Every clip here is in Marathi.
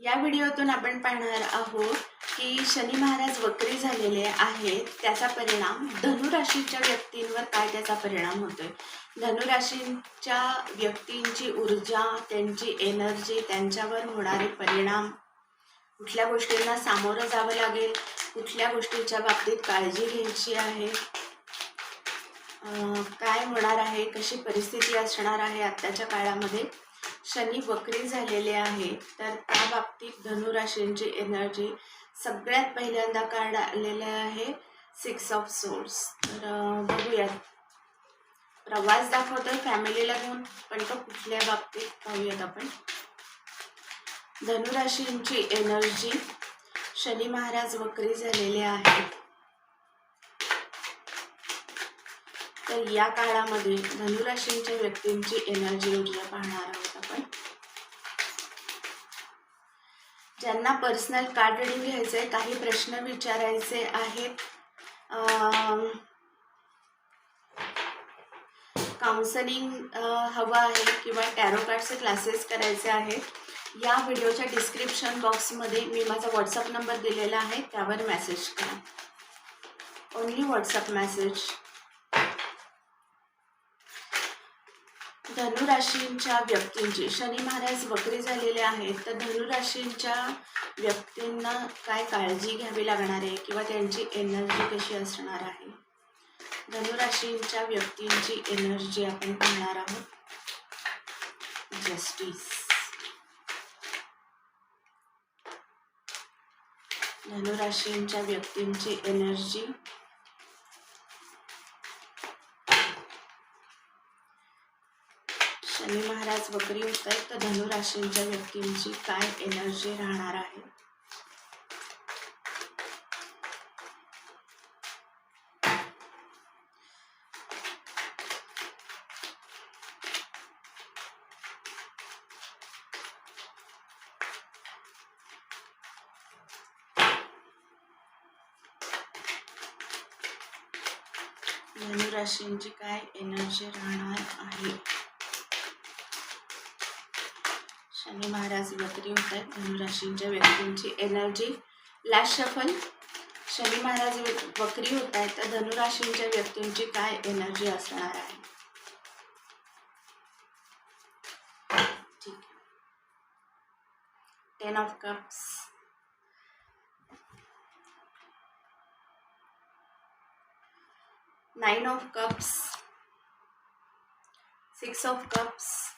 या व्हिडिओतून आपण पाहणार आहोत की शनी महाराज वक्री झालेले आहेत. त्याचा परिणाम धनुराशीच्या व्यक्तींवर काय त्याचा परिणाम होतोय? धनुराशींच्या व्यक्तींची ऊर्जा त्यांची एनर्जी त्यांच्यावर होणारे परिणाम कुठल्या गोष्टींना सामोरं जावं लागेल? कुठल्या गोष्टीच्या बाबतीत काळजी घ्यायची आहे? काय होणार आहे? कशी परिस्थिती असणार आहे आत्ताच्या काळामध्ये? शनी वक्री झालेले आहे. तर त्या बाबतीत धनुराशींची एनर्जी सगळ्यात पहिल्यांदा कार्ड आलेले आहे. सिक्स ऑफ सोर्स तर बघूयात. प्रवास दाखवतोय फॅमिलीला घेऊन पण तो कुठल्या बाबतीत पाहूयात आपण. धनुराशींची एनर्जी शनी महाराज वक्री झालेले आहेत तर या काळामध्ये धनुराशींच्या व्यक्तींची एनर्जी ऊर्जा पाहणार आहोत. आपण ज्यांना पर्सनल कार्ड रिडिंग घ्यायचे आहे, काही प्रश्न विचारायचे आहेत. काउन्सलिंग हवं आहे किंवा टॅरो कार्डचे क्लासेस करायचे आहेत. या व्हिडिओच्या डिस्क्रिप्शन बॉक्समध्ये मी माझा व्हॉट्सअप नंबर दिलेला आहे त्यावर मेसेज करा. ओन्ली व्हॉट्सअप मेसेज धनुराशींच्या व्यक्तींची शनी महाराज वक्री झालेले आहेत तर धनुराशींच्या व्यक्तींना काय काळजी घ्यावी लागणार आहे किंवा त्यांची एनर्जी कशी असणार आहे? धनुराशींच्या व्यक्तींची एनर्जी आपण पाहणार आहोत. जस्टिस धनुराशींच्या व्यक्तींची एनर्जी शनी महाराज वगैरे होत आहेत तर धनुराशींच्या व्यक्तींची काय एनर्जी राहणार आहे? धनुराशींची काय एनर्जी राहणार आहे? शनी महाराज वक्री होत. आहेत धनुराशींच्या व्यक्तींची energy. Last shuffle Shani Maharaj वक्री होत आहेत तर धनुराशींच्या व्यक्तींची काय एनर्जी असणार आहे? ठीक ten of cups nine of cups six of cups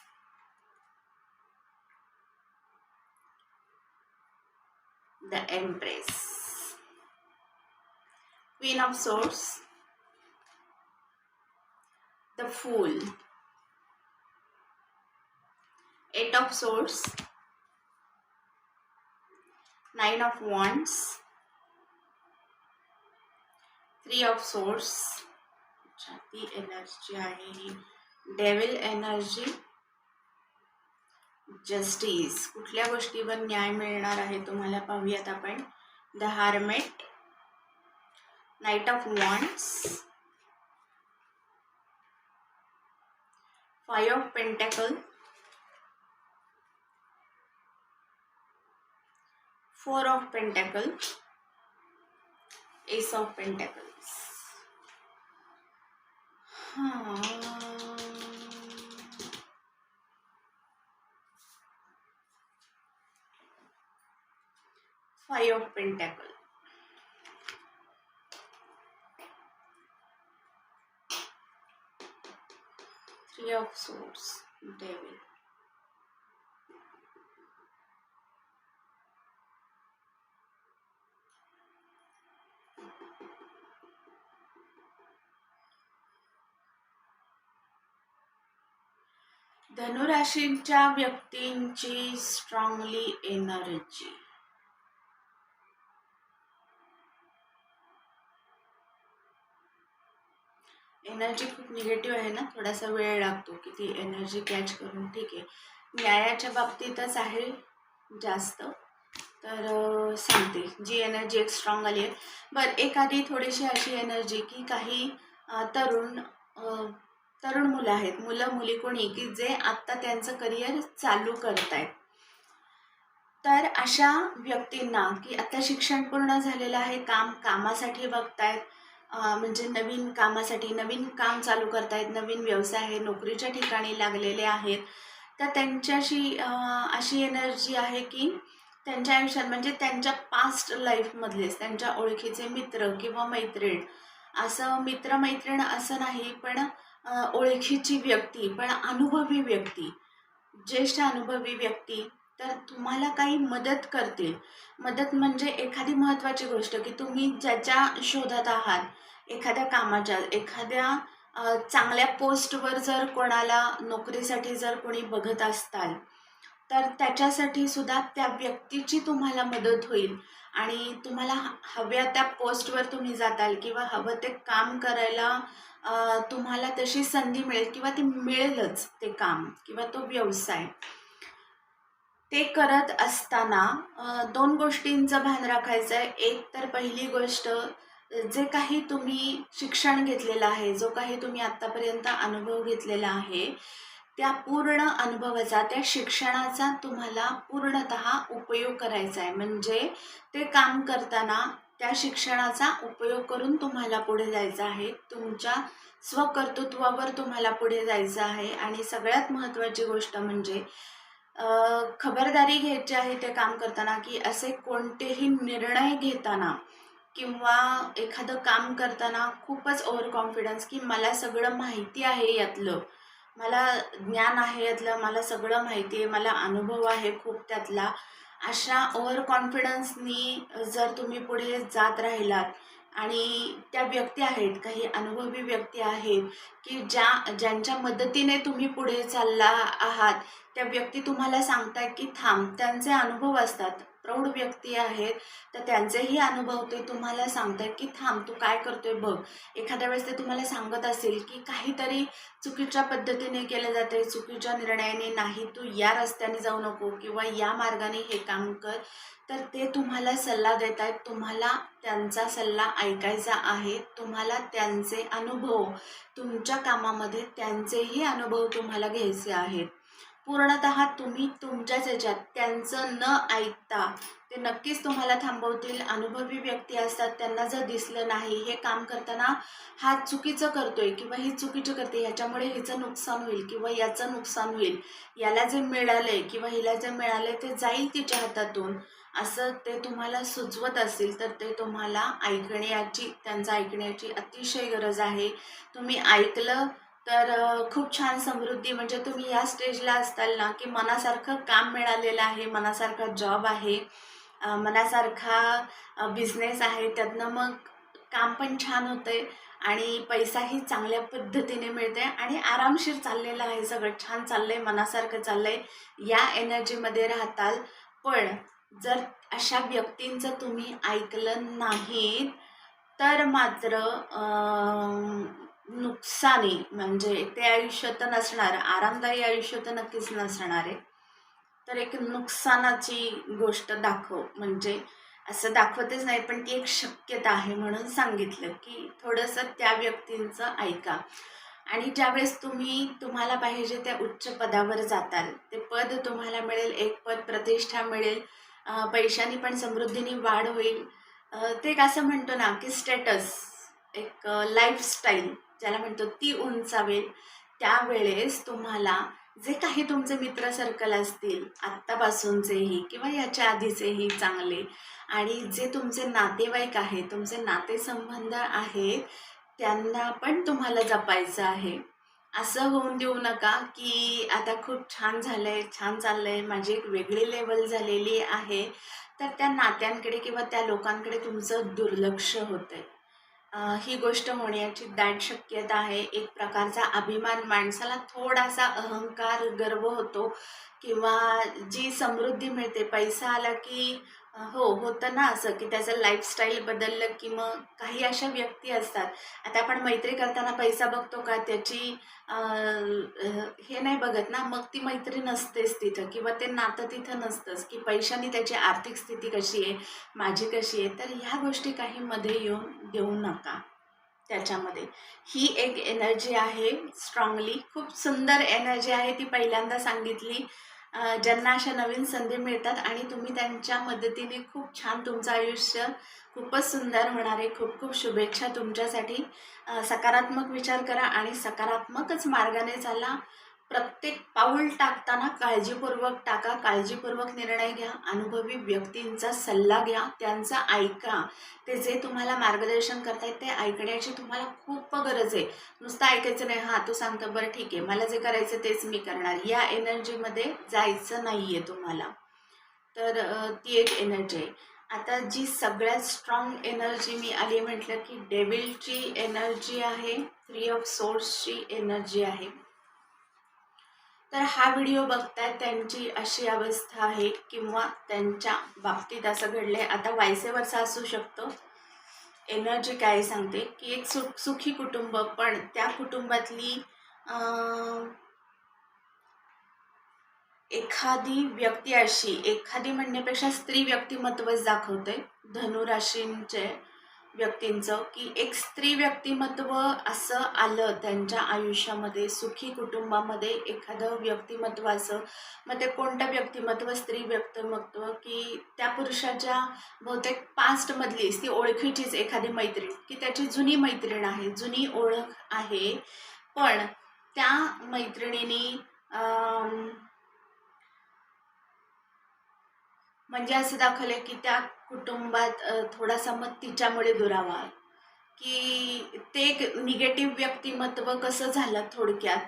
the Empress, Queen of Swords, the Fool, Eight of Swords, Nine of Wands, Three of Swords, अच्छा ती एनर्जी आहे ही डेव्हिल एनर्जी Justice कुठल्या गोष्टीवर न्याय मिळणार आहे तुम्हाला पाहूयात आपण. The hermit knight of wands five of pentacle four of pentacle ace of pentacles हां five of pentacle three of swords devil धनुराशींच्या व्यक्तींची स्ट्रॉंगली एनर्जी एनर्जी खूप निगेटिव्ह आहे ना? थोडासा वेळ लागतो की ती एनर्जी कॅच करून ठीक आहे. न्यायाच्या बाबतीतच आहे जास्त. तर सांगते. जी एनर्जी एक स्ट्रॉंग आली आहे. बरं एखादी थोडीशी अशी एनर्जी की काही तरुण तरुण मुलं आहेत. मुलं मुली कोणी? की जे आत्ता त्यांचं करिअर चालू करत आहेत तर अशा व्यक्तींना की आत्ता शिक्षण पूर्ण झालेलं आहे काम कामासाठी बघतायत म्हणजे नवीन कामासाठी नवीन काम चालू करतायत नवीन व्यवसाय आहे नोकरीच्या ठिकाणी लागलेले आहेत. तर त्यांच्याशी अशी एनर्जी आहे की त्यांच्या आयुष्यात म्हणजे त्यांच्या पास्ट लाईफमधलेच त्यांच्या ओळखीचे मित्र किंवा मैत्रीण. असं मित्रमैत्रीण असं नाही पण ओळखीची व्यक्ती पण अनुभवी व्यक्ती ज्येष्ठ अनुभवी व्यक्ती तर तुम्हाला काही मदत करतील. मदत म्हणजे एखादी महत्त्वाची गोष्ट की तुम्ही ज्याच्या शोधात आहात एखाद्या कामाच्या एखाद्या चांगल्या पोस्टवर जर कोणाला नोकरीसाठी जर कोणी बघत असताल तर त्याच्यासाठी सुद्धा त्या व्यक्तीची तुम्हाला मदत होईल. आणि तुम्हाला हव्या त्या पोस्टवर तुम्ही जाताल किंवा हवं ते काम करायला तुम्हाला तशी संधी मिळेल किंवा ती मिळेलच ते काम किंवा तो व्यवसाय. ते करत असताना दोन गोष्टींचं भान राखायचं आहे एक तर पहिली गोष्ट जे काही तुम्ही शिक्षण घेतलेलं आहे जो काही तुम्ही आत्तापर्यंत अनुभव घेतलेला आहे त्या पूर्ण अनुभवाचा त्या शिक्षणाचा तुम्हाला पूर्णत उपयोग करायचा आहे म्हणजे ते काम करताना त्या शिक्षणाचा उपयोग करून तुम्हाला पुढे जायचं आहे. तुमच्या स्वकर्तृत्वावर तुम्हाला पुढे जायचं आहे. आणि सगळ्यात महत्त्वाची गोष्ट म्हणजे खबरदारी घ्यायची आहे ते काम करताना की असे कोणतेही निर्णय घेताना किंवा एखादं काम करताना खूपच ओव्हर कॉन्फिडन्स की मला सगळं माहिती आहे यातलं. मला ज्ञान आहे यातलं मला सगळं माहिती आहे मला अनुभव आहे खूप त्यातला. अशा ओव्हर कॉन्फिडन्सनी जर तुम्ही पुढे जात राहिलात आणि त्या व्यक्ती आहेत काही अनुभवी व्यक्ती आहेत की ज्या ज्यांच्या मदतीने तुम्ही पुढे चालला आहात त्या व्यक्ती तुम्हाला सांगतात की थांब त्यांचे अनुभव असतात. प्रौढ व्यक्ती आहेत तर त्यांचेही अनुभव ते तुम्हाला सांगतात की थांब तू काय करतोय बघ. एखाद्या वेळेस ते तुम्हाला सांगत असेल की काहीतरी चुकीच्या पद्धतीने केलं जाते चुकीच्या निर्णयाने नाही तू या रस्त्याने जाऊ नको किंवा या मार्गाने हे काम कर. तर ते तुम्हाला सल्ला देत आहेत तुम्हाला त्यांचा सल्ला ऐकायचा आहे तुम्हाला त्यांचे अनुभव तुमच्या कामामध्ये त्यांचेही अनुभव तुम्हाला घ्यायचे आहेत. पूर्णत तुम्ही तुमच्याच याच्यात. त्यांचं न ऐकता. ते नक्कीच तुम्हाला थांबवतील. अनुभवी व्यक्ती असतात. त्यांना जर दिसलं नाही हे काम करताना हा चुकीचं करतोय किंवा ही चुकीचं करते ह्याच्यामुळे हिचं नुकसान होईल किंवा याचं नुकसान होईल. याला जे मिळालंय किंवा हिला जे मिळालंय ते जाईल तिच्या हातातून. असं ते तुम्हाला सुचवत असेल तर ते तुम्हाला ऐकण्याची त्यांचं ऐकण्याची अतिशय गरज आहे. तुम्ही ऐकलं तर खूप छान समृद्धी. म्हणजे तुम्ही या स्टेजला असताल ना की मनासारखं काम मिळालेलं आहे मनासारखा जॉब आहे मनासारखा बिझनेस आहे त्यातनं मग काम पण छान होतंय आणि पैसाही चांगल्या पद्धतीने मिळते आणि आरामशीर चाललेलं आहे सगळं. छान चाललंय मनासारखं चाललंय. या एनर्जीमध्ये राहताल. पण जर अशा व्यक्तींचं तुम्ही ऐकलं नाहीत तर मात्र नुकसानी म्हणजे ते आयुष्य तर नसणार आरामदायी आयुष्य तर नक्कीच नसणार आहे. तर एक नुकसानाची गोष्ट दाखव म्हणजे असं दाखवतच नाही पण ती एक शक्यता आहे म्हणून सांगितलं की थोडंसं त्या व्यक्तींचं ऐका. आणि ज्यावेळेस तुम्ही तुम्हाला पाहिजे त्या उच्च पदावर जाताल ते पद तुम्हाला मिळेल एक पद प्रतिष्ठा मिळेल अं, पैशानी पण समृद्धीने वाढ होईल. ते एक असं म्हणतो ना की स्टेटस एक लाईफस्टाईल ज्याला म्हणतो ती उंचावेल. त्यावेळेस तुम्हाला जे काही तुमचे मित्र सर्कल असतील आत्तापासूनचेही किंवा याच्या आधीचेही चांगले आणि जे तुमचे नातेवाईक आहेत तुमचे नातेसंबंध आहेत त्यांना पण तुम्हाला जपायचं आहे. असं होऊन देऊ नका की आता खूप छान झालं आहे छान चाललं आहे माझी एक वेगळी लेवल झालेली आहे. तर त्या नात्यांकडे किंवा त्या लोकांकडे तुमचं दुर्लक्ष होतं आहे ही गोष्ट होण्याची दाट शक्यता आहे. एक प्रकारचा अभिमान माणसाला थोडासा अहंकार गर्व होतो किंवा जी समृद्धी मिळते पैसा आला की हो होतं ना असं की त्याचं लाईफस्टाईल बदललं की मग काही अशा व्यक्ती असतात. आता आपण मैत्री करताना पैसा बघतो का? त्याची हे नाही बघत ना मग ती मैत्री नसतेच तिथं किंवा ते नातं तिथं नसतंच की पैशाने त्याची आर्थिक स्थिती कशी आहे माझी कशी आहे? तर ह्या गोष्टी काही मध्ये येऊन देऊ नका त्याच्यामध्ये. ही एक एनर्जी आहे स्ट्रॉंगली खूप सुंदर एनर्जी आहे ती पहिल्यांदा सांगितली. ज्यांना अशा नवीन संधी मिळतात आणि तुम्ही त्यांच्या मदतीने खूप छान तुमचं आयुष्य खूपच सुंदर होणार आहे. खूप खूप शुभेच्छा तुमच्यासाठी. सकारात्मक विचार करा आणि सकारात्मकच मार्गाने चाला. प्रत्येक पाऊल टाकताना काळजीपूर्वक टाका काळजीपूर्वक निर्णय घ्या अनुभवी व्यक्तींचा सल्ला घ्या त्यांचा ऐका. ते जे तुम्हाला मार्गदर्शन करतायत ते ऐकण्याची तुम्हाला खूप गरज आहे. नुसतं ऐकायचं नाही हां तू सांगतो बरं ठीक आहे मला जे करायचं तेच मी करणार. या एनर्जीमध्ये जायचं नाही आहे तुम्हाला. तर ती एक एनर्जी आहे. आता जी सगळ्यात स्ट्रॉंग एनर्जी मी आली म्हटलं की डेविलची एनर्जी आहे थ्री ऑफ सोर्सची एनर्जी आहे. तर हा व्हिडिओ बघताय त्यांची अशी अवस्था आहे किंवा त्यांच्या बाबतीत असं घडलंय. आता वायसेवरचा असू शकतो. एनर्जी काय सांगते? की एक सुख सुखी कुटुंब पण त्या कुटुंबातली एखादी व्यक्ती अशी एखादी म्हणण्यापेक्षा स्त्री व्यक्तिमत्वच दाखवते. धनुराशींचे व्यक्तींचं की एक स्त्री व्यक्तिमत्व असं आलं त्यांच्या आयुष्यामध्ये सुखी कुटुंबामध्ये एखादं व्यक्तिमत्व असं मग ते कोणतं व्यक्तिमत्व? स्त्री व्यक्तिमत्व की त्या पुरुषाच्या बहुतेक पास्टमधलीच ती ओळखीचीच एखादी मैत्रीण की त्याची जुनी मैत्रीण आहे जुनी ओळख आहे. पण त्या मैत्रिणीने म्हणजे असं दाखवलंय की त्या कुटुंबात थोडासा मत तिच्यामुळे दुरावा. की ते एक निगेटिव्ह व्यक्तिमत्व कसं झालं थोडक्यात?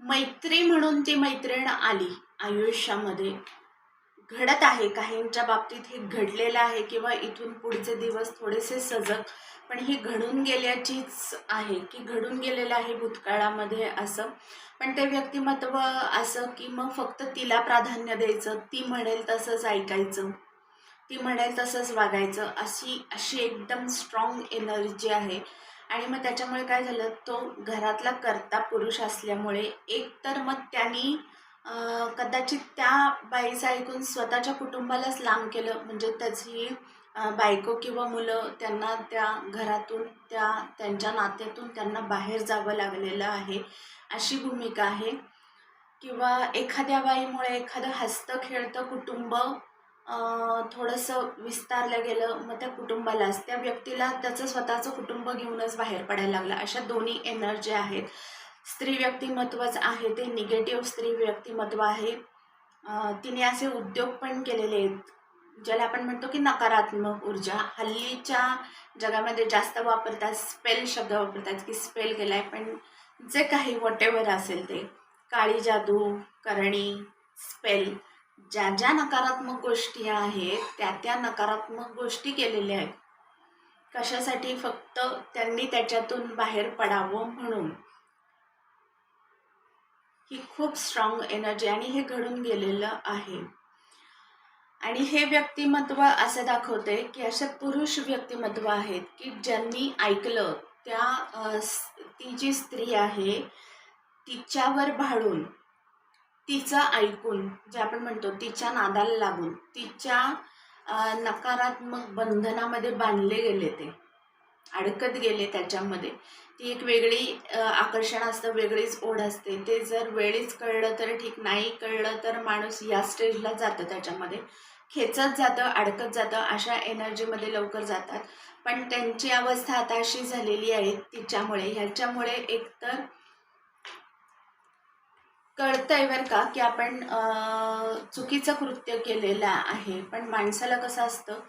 मैत्री म्हणून ती मैत्रीण आली आयुष्यामध्ये. घडत आहे काहींच्या बाबतीत हे घडलेलं आहे किंवा इथून पुढचे दिवस थोडेसे सजग पण ही घडून गेल्याचीच आहे की घडून गेलेलं आहे भूतकाळामध्ये असं. पण ते व्यक्तिमत्व असं की मग फक्त तिला प्राधान्य द्यायचं ती म्हणेल तसंच ऐकायचं ती म्हणेल तसंच वागायचं अशी अशी एकदम स्ट्रॉंग एनर्जी आहे. आणि मग त्याच्यामुळे काय झालं तो घरातला कर्ता पुरुष असल्यामुळे एक तर मग त्यांनी कदाचित त्या बाईचं ऐकून स्वतःच्या कुटुंबालाच लांब केलं. म्हणजे त्याची बायको किंवा मुलं त्यांना त्या घरातून त्या त्यांच्या नात्यातून त्यांना बाहेर जावं लागलेलं आहे. अशी भूमिका आहे. किंवा एखाद्या बाईमुळे एखादं हसतं खेळतं कुटुंब थोडंसं विस्तारलं गेलं मग त्या कुटुंबालाच त्या व्यक्तीला त्याचं स्वतःचं कुटुंब घेऊनच बाहेर पडायला लागलं. अशा दोन्ही एनर्जी आहेत. स्त्री व्यक्तिमत्वच आहे ते निगेटिव्ह स्त्री व्यक्तिमत्व आहे. तिने असे उद्योग पण केलेले आहेत. ज्याला आपण म्हणतो की नकारात्मक ऊर्जा. हल्लीच्या जगामध्ये जास्त वापरतात स्पेल शब्द वापरतात की स्पेल केला आहे पण जे काही वॉट एव्हर असेल ते. काळी जादू करणी स्पेल ज्या ज्या नकारात्मक गोष्टी आहेत त्या त्या नकारात्मक गोष्टी केलेल्या आहेत. कशासाठी फक्त त्यांनी त्याच्यातून बाहेर पडावं म्हणून. ही खूप स्ट्रॉंग एनर्जी आणि हे घडून गेलेलं आहे. आणि हे व्यक्तिमत्व असं दाखवते की असे पुरुष व्यक्तिमत्व आहेत की ज्यांनी ऐकलं त्या ती जी स्त्री आहे तिच्यावर भाडून तिचं ऐकून जे आपण म्हणतो तिच्या नादाला लागून तिच्या नकारात्मक बंधनामध्ये बांधले गेले ते अडकत गेले त्याच्यामध्ये. ती एक वेगळी आकर्षण असतं वेगळीच ओढ असते. ते जर वेळीच कळलं तर ठीक नाही कळलं तर माणूस या स्टेजला जातं त्याच्यामध्ये. खेचत जातं अडकत जातं अशा एनर्जीमध्ये लवकर जातात. पण त्यांची अवस्था आता अशी झालेली आहे तिच्यामुळे. ह्याच्यामुळे एकतर कळतंय बरं का की आपण चुकीचं कृत्य केलेलं आहे. पण माणसाला कसं असतं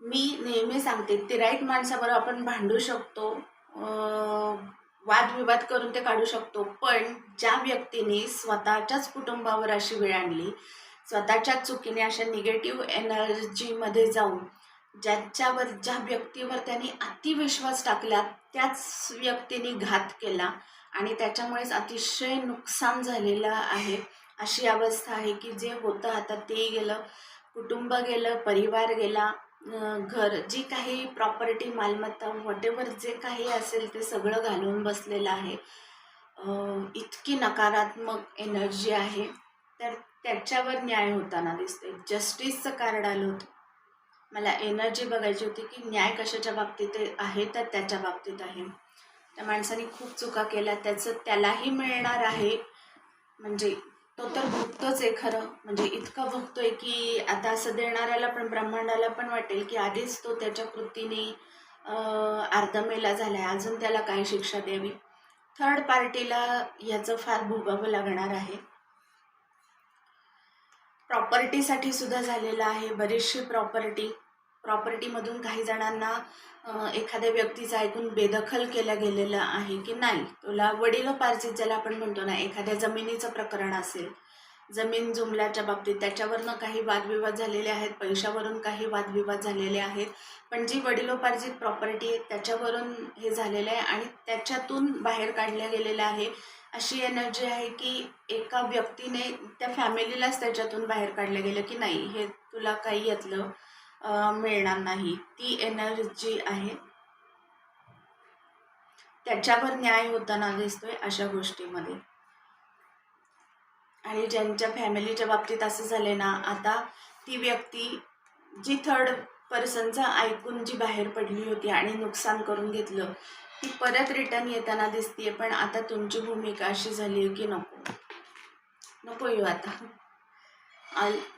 मी नेहमी सांगते तिराईत माणसाबरोबर आपण भांडू शकतो वादविवाद करून ते काढू शकतो. पण ज्या व्यक्तीने स्वतःच्याच कुटुंबावर अशी वेळ आणली स्वतःच्या चुकीने अशा निगेटिव्ह एनर्जीमध्ये जाऊन ज्याच्यावर ज्या व्यक्तीवर त्यांनी अतिविश्वास टाकला त्याच व्यक्तीने घात केला आणि त्याच्यामुळेच अतिशय नुकसान झालेलं आहे. अशी अवस्था आहे की जे होतं आता ते गेलं कुटुंब गेलं परिवार गेला घर जी काही प्रॉपर्टी मालमत्ता वॉटेवर जे काही असेल ते सगळं घालून बसलेलं आहे. इतकी नकारात्मक एनर्जी आहे. तर त्याच्यावर न्याय होताना दिसते जस्टिसचं कार्ड आलं होतं. मला एनर्जी बघायची होती की न्याय कशाच्या बाबतीत आहे तर त्याच्या बाबतीत आहे. त्या माणसाने खूप चुका केल्या. त्याचं त्यालाही मिळणार आहे. म्हणजे तो तर भुगतोच आहे खरं. म्हणजे इतका भुगतोय की आता असं देणाऱ्याला पण ब्रह्मांडाला पण वाटेल की आधीच तो त्याच्या कृतीने अर्धमेला झाला आहे अजून त्याला काय शिक्षा द्यावी. थर्ड पार्टीला याचं फार भोगावं लागणार आहे. प्रॉपर्टीसाठी सुद्धा झालेलं आहे. बरीचशी प्रॉपर्टी प्रॉपर्टीमधून काही जणांना एखाद्या व्यक्तीचं ऐकून बेदखल केलं गेलेलं आहे की नाही? तुला वडिलोपार्जित ज्याला आपण म्हणतो ना एखाद्या जमिनीचं प्रकरण असेल जमीन जुमल्याच्या बाबतीत त्याच्यावरनं काही वादविवाद झालेले आहेत पैशावरून काही वादविवाद झालेले आहेत पण जी वडिलोपार्जित प्रॉपर्टी आहे त्याच्यावरून हे झालेलं आहे आणि त्याच्यातून बाहेर काढल्या गेलेलं आहे. अशी एनर्जी आहे की एका व्यक्तीने त्या फॅमिलीलाच त्याच्यातून बाहेर काढलं गेलं की नाही हे तुला काही यातलं मिळणार नाही. ती एनर्जी आहे. त्याच्यावर न्याय होताना दिसतोय अशा गोष्टीमध्ये. आणि ज्यांच्या फॅमिलीच्या बाबतीत असं झाले ना आता ती व्यक्ती जी थर्ड पर्सनचं ऐकून जी बाहेर पडली होती आणि नुकसान करून घेतलं ती परत रिटर्न येताना दिसतीये पण आता तुमची भूमिका अशी झाली आहे की नको. नको येऊ आता.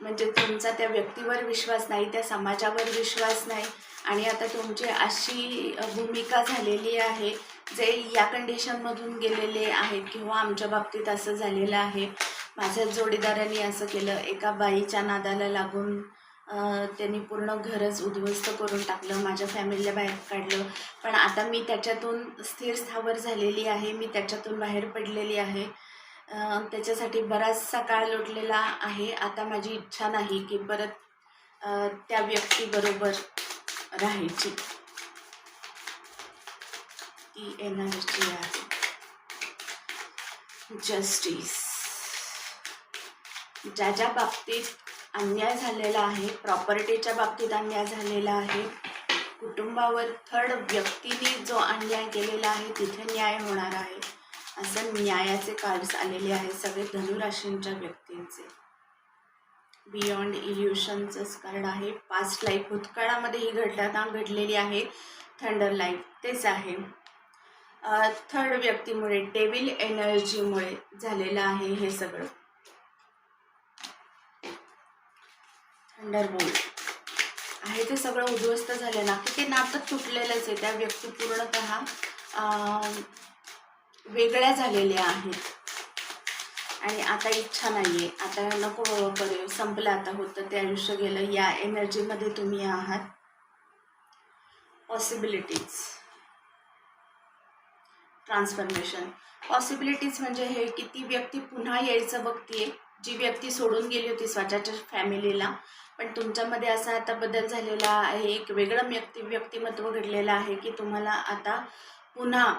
म्हणजे तुमचा त्या व्यक्तीवर विश्वास नाही त्या समाजावर विश्वास नाही आणि आता तुमची अशी भूमिका झालेली आहे जे या कंडिशनमधून गेलेले आहेत किंवा आमच्या बाबतीत असं झालेलं आहे. माझ्या जोडीदारांनी असं केलं एका बाईच्या नादाला लागून त्यांनी पूर्ण घरच उद्ध्वस्त करून टाकलं माझ्या फॅमिलीला बाहेर काढलं. पण आता मी त्याच्यातून स्थिर स्थावर झालेली आहे मी त्याच्यातून बाहेर पडलेली आहे. त्याच्यासाठी बराचसा काळ लोटलेला आहे. आता माझी इच्छा नाही की परत त्या व्यक्तीबरोबर राहायची. ती एनर्जी आहे. जस्टिस ज्या ज्या बाबतीत अन्याय झालेला आहे प्रॉपर्टीच्या बाबतीत अन्याय झालेला आहे. कुटुंबावर थर्ड व्यक्तीने जो अन्याय केलेला आहे तिथे न्याय होणार आहे. असं न्यायाचे कार्ड्स आलेले आहेत सगळे धनुराशींच्या व्यक्तींचे. बियॉन्ड इल्युशनचंच कार्ड आहे. पास्ट लाईफ भूतकाळामध्ये ही घटना घडलेली आहे. थंडर लाईफ तेच आहे. थर्ड व्यक्तीमुळे डेविल एनर्जीमुळे झालेलं आहे हे सगळं. थंडरबोल्ट आहे ते सगळं उद्ध्वस्त झालं ना की ते नातं तुटलेलंच आहे. त्या व्यक्ती पूर्णतः वेगळ्या झालेल्या आहेत. आणि आता इच्छा नाही आहे आता नको बरे संपलं आता होतं ते आयुष्य गेलं. या एनर्जीमध्ये तुम्ही आहात. पॉसिबिलिटीज ट्रान्सफॉर्मेशन पॉसिबिलिटीज म्हणजे हे की ती व्यक्ती पुन्हा यायचं बघतीये. जी व्यक्ती सोडून गेली होती स्वतःच्या फॅमिलीला पण तुमच्यामध्ये असा आता बदल झालेला आहे एक वेगळं व्यक्ती व्यक्तिमत्व घडलेलं आहे की तुम्हाला आता पुन्हा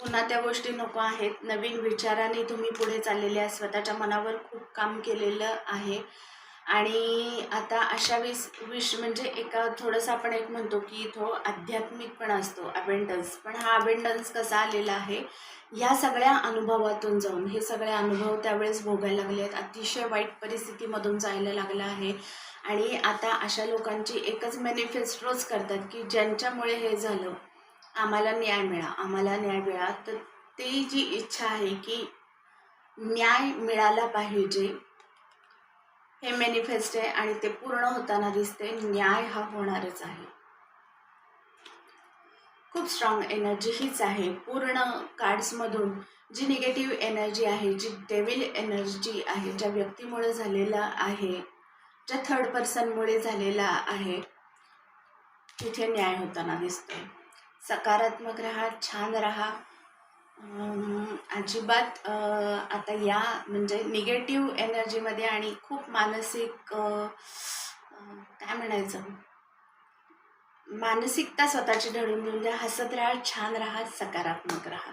पुन्हा त्या गोष्टी नको आहेत. नवीन विचाराने तुम्ही पुढे चाललेले आहे. स्वतःच्या मनावर खूप काम केलेलं आहे. आणि आता अशा विस विष म्हणजे एका थोडंसं आपण एक म्हणतो की तो आध्यात्मिक पण असतो अबेंडन्स पण हा अबेंडन्स कसा आलेला आहे? या सगळ्या अनुभवातून जाऊन हे सगळे अनुभव त्यावेळेस भोगायला लागले आहेत अतिशय वाईट परिस्थितीमधून जायला लागला आहे. आणि आता अशा लोकांची एकच मॅनिफेस्टोच करतात की ज्यांच्यामुळे हे झालं आम्हाला न्याय मिळा आम्हाला न्याय मिळा. तर ती जी इच्छा आहे की न्याय मिळाला पाहिजे हे मॅनिफेस्ट आहे आणि ते पूर्ण होताना दिसते न्याय हा होणारच आहे. खूप स्ट्रॉंग एनर्जी हीच आहे. पूर्ण कार्ड्समधून जी निगेटिव्ह एनर्जी आहे जी डेविल एनर्जी आहे ज्या व्यक्तीमुळे झालेला आहे ज्या थर्ड पर्सनमुळे झालेला आहे तिथे न्याय होताना दिसतोय. सकारात्मक राहा छान राहा. अजिबात आता या म्हणजे निगेटिव्ह एनर्जीमध्ये आणि खूप मानसिक काय म्हणायचं? मानसिकता स्वतःची ढळून घेऊन द्या. हसत राहा छान राहा सकारात्मक राहा.